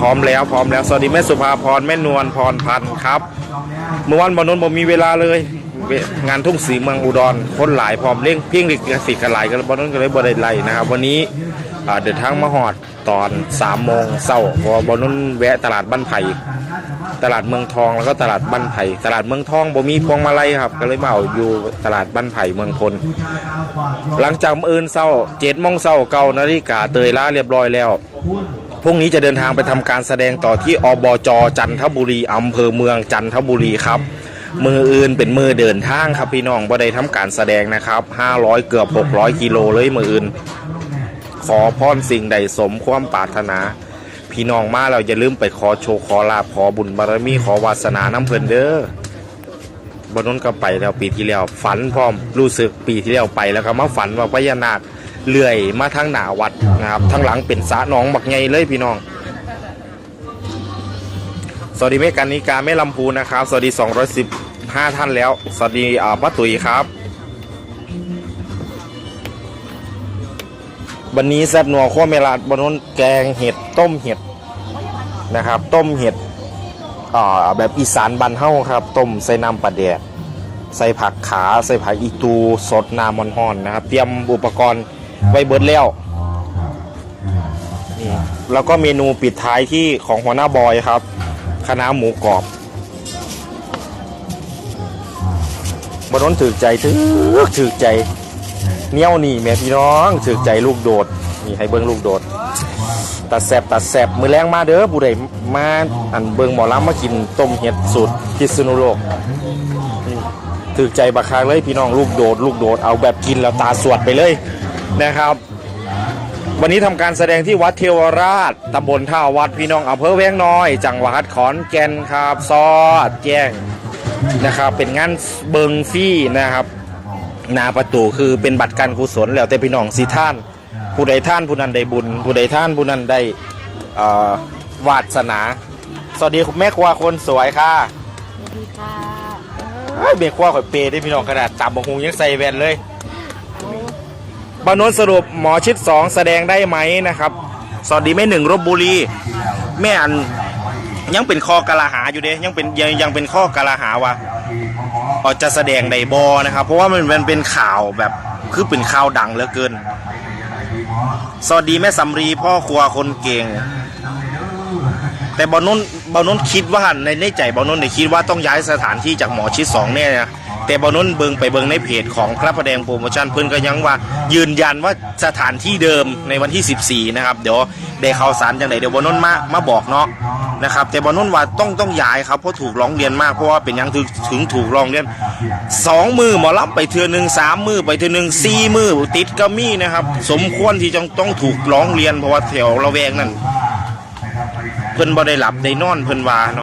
พร้อมแล้วพร้อมแล้วสวัสดีแม่สุภาพรแม่นวลพรพันธ์ครับเมื่อวันบอนุนผมมีเวลาเลย งานทุ่งสีเมืองอุดรคนหลายพร้อมเร่งเพียงลิกสิกันหลายกันบอนุนก็เลยบริไลนะครับ วันนี้เดินทางมาหอดตอน3ามโมงเช้าพราะว่าบอนุนแวะตลาดบ้านไผ่ตลาดเมืองทองแล้วก็ตลาดบ้านไผ่ตลาดเมืองทองบ่มีพวงมาลัยครับ ก็เลยมาเอาอยู่ตลาดบ้านไผ่เมืองพลหลังจากมื้ออื่นเช้าเจ็ดโมงเช้าเก้านาฬิกาเตยล่าเรียบร้อยแล้ว พรุ่งนี้จะเดินทางไปทำการแสดงต่อที่อบจจันทบุรีอำเภอเมืองจันทบุรีครับ มืออื่นเป็นมือเดินทางครับพี่น้องบ่ได้ทำการแสดงนะครับ 500 เกือบ 600 กิโลเลยมืออื่น ขอพรสิ่งใดสมความปรารถนา พี่น้องมาเราอย่าลืมไปขอโชคขอลาภขอบุญบารมีขอวาสนาน้ำเพลินเด้อบนนั้นก็ไปแล้วปีที่แล้วฝันพร้อมรู้สึกปีที่แล้วไปแล้วก็มาฝันว่าพญานาค เลื่อยมาทางหนาวัดนะครับทางหลังเป็นสะหนองบักไงเลยพี่น้อง สวัสดีแม่กันนิกาแม่ลำพูนะครับ สวัสดี 215 ท่านแล้ว สวัสดีอ่าป้าตุ๋ยครับ วันนี้แซ่บนัวข้วเมลาดบนนนแกงเห็ดต้มเห็ดนะครับ ต้มเห็ดอ่าแบบอีสานบันเฮ้าครับ ต้มใส่น้ำปลาแดดใส่ผักขา ใส่ผักอีตู สดน้ำมันห่อนนะครับ เตรียมอุปกรณ์ ไว้เบิดแล้วนี่แล้วก็เมนูปิดท้ายที่ของหัวหน้าบอยครับคณะน้าหมูกรอบบนนนถือใจถือถือใจเหนี้ยวนี่แม่พี่น้องถือใจลูกโดดนี่ให้เบิ้งลูกโดด ตัดแสบตัดแสบมือแรงมาเด้อผู้ใดมาอันเบิงหมอลำมากินต้มเห็ดสูตรพิษณุโลกนี่ถือใจบักคางเลยพี่น้องลูกโดด ลูกโดดเอาแบบกินแล้วตาสวดไปเลย นะครับ วันนี้ทำการแสดงที่วัดเทวราชตำบลท่าวัดพี่น้องอำเภอแวงน้อย จังหวัดขอนแก่นครับซอดแจ้งนะครับ เป็นงานเบิงฟรี่นะครับหนาประตูคือเป็นบัตรการกุศลแล้วแต่พี่น้องสีท่าน ผู้ใดท่านผู้นั้นได้บุญ ผู้ใดท่านผู้นั้นได้เอ่อวาสนา สวัสดีคุณแม่ครัวคนสวยค่ะสวัสดีค่ะเฮ้ยเมียครัวข่อยเปย์ได้พี่น้องขนาดตับบะฮุงยังใส่แว่นเลยโอ้ บานนสรุปหมอชิดสองแสดงได้ไหมนะครับ สวัสดีแม่หนึ่งรบบุรี แม่อันยังเป็นข้อกะลาหาอยู่เด้ยังเป็นยังยังเป็นข้อกะลาหาว่ะเอ่อจะแสดงในบอนะครับ เพราะว่ามันมันเป็นข่าวแบบคือเป็นข่าวดังเหลือเกิน สวัสดีแม่สำรีพ่อครัวคนเก่ง แต่บอลนุ่นบอลนุ่นคิดว่าในในใจบอลนุ่นเนี่ยคิดว่าต้องย้ายสถานที่จากหมอชิดสองเนี่ยนะแต่บอลนุ่นเบิงไปเบิงในเพจของพระประแดงโปรโมชั่นเพื่อนก็ยังว่า ยืนยันว่าสถานที่เดิมในวันที่ 14 นะครับ เดี๋ยวได้ข่าวสารจังไหนเดี๋ยวบอลนุ่นมามาบอกเนาะนะครับแต่บอลนุ่นว่าต้องต้องย้ายครับเพราะถูกร้องเรียนมากเพราะว่าเป็นยังถึงถึงถูกร้องเรียนสองมือหมอรับไปเทือหนึ่งสามมือไปเทือหนึ่งสี่มือติดก็มีนะครับ สมควรที่จะต้องถูกร้องเรียนเพราะว่าแถวระแวงนั่น เพิ่นบ่ได้หลับได้นอนเพิ่นว่าเนาะ